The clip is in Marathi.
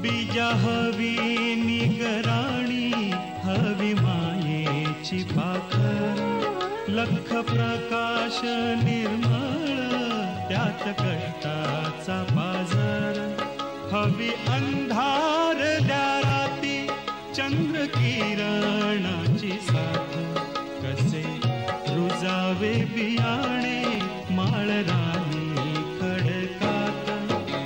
बीजा हवी निगराणी हवी मायेची पाखर. लख प्रकाश निर्मळ त्यात कष्टाचा बाजार. हवी अंधार द्या राती चंद्र किरणाची साथ. कसे रुजावे बियाणे